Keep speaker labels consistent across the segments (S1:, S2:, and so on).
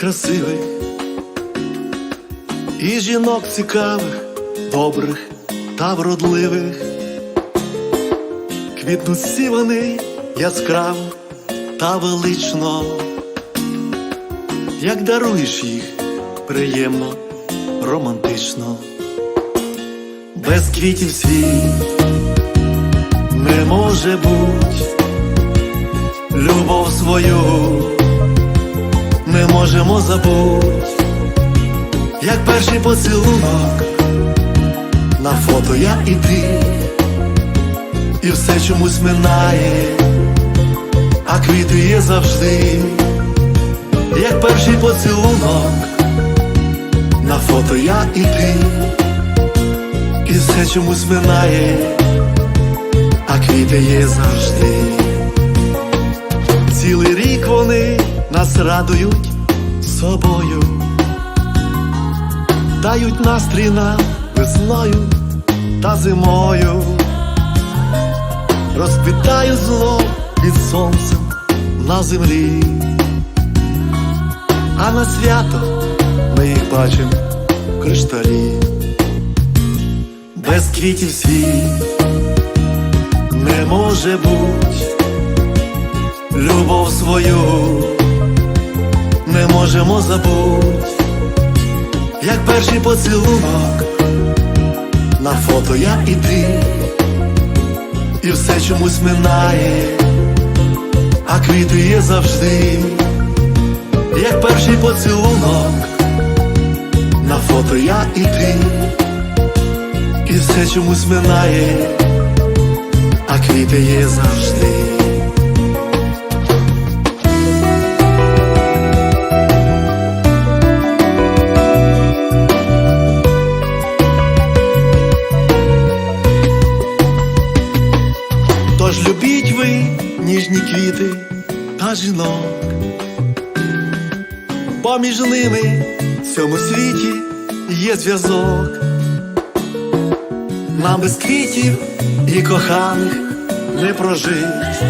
S1: красивих, і жінок цікавих, добрих та вродливих. Квітнуть всі вони яскраво та велично, як даруєш їх приємно, романтично, без квітів світ не може бути, любов свою не можемо забути, як перший поцілунок, на фото я і ти, і все чомусь минає, а квіти є завжди, як перший поцілунок, на фото я і ти, і все чомусь минає, а квіти є завжди. Цілий рік вони нас радують собою, дають настрій нам весною та зимою, розквітає зло під сонцем на землі, а на свято ми їх бачимо в кришталі, без квітів світ не може бути любов свою не можемо забути, як перший поцілунок, на фото я і ти, і все чомусь минає, а квіти є завжди, як перший поцілунок, на фото я і ти, і все чомусь минає, а квіти є завжди. Любіть ви ніжні квіти та жінок, бо між ними в цьому світі є зв'язок. Нам без квітів і коханих не прожить.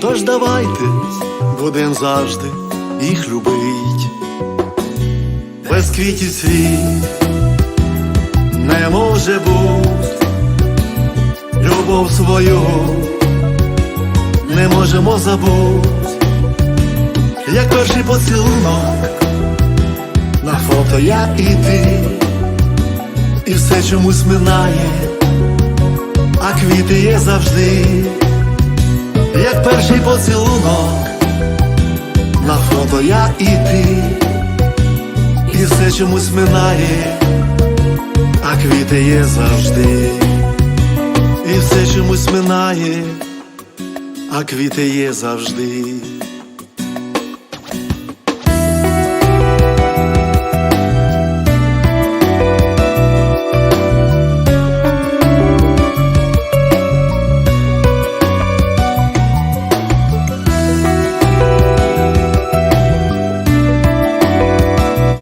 S1: Тож давайте будем завжди їх любить. Без квітів світ не може бути любов свою не можемо забути, як перший поцілунок, на фото я і ти, і все чомусь минає, а квіти є завжди, як перший поцілунок, на фото я і ти, і все чомусь минає, а квіти є завжди і все чомусь минає, а квіти є завжди.